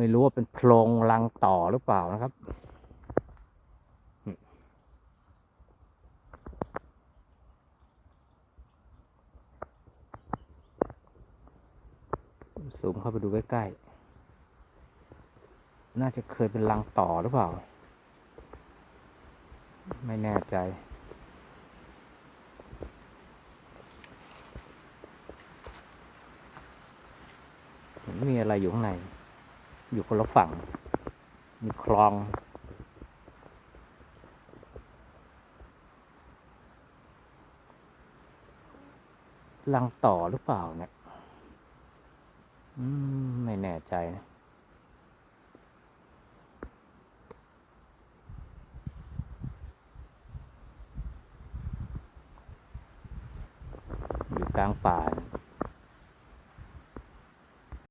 ไม่รู้ว่าเป็นโพรงรังต่อหรือเปล่านะครับซูมเข้าไปดูใกล้ๆ น่าจะเคยเป็นรังต่อหรือเปล่า ไม่แน่ใจเหมือนมีอะไรอยู่ข้างใน อยู่คนละฝั่ง มีคลองรังต่อหรือเปล่าเนี่ยไม่แน่ใจนะอยู่กลางป่านะ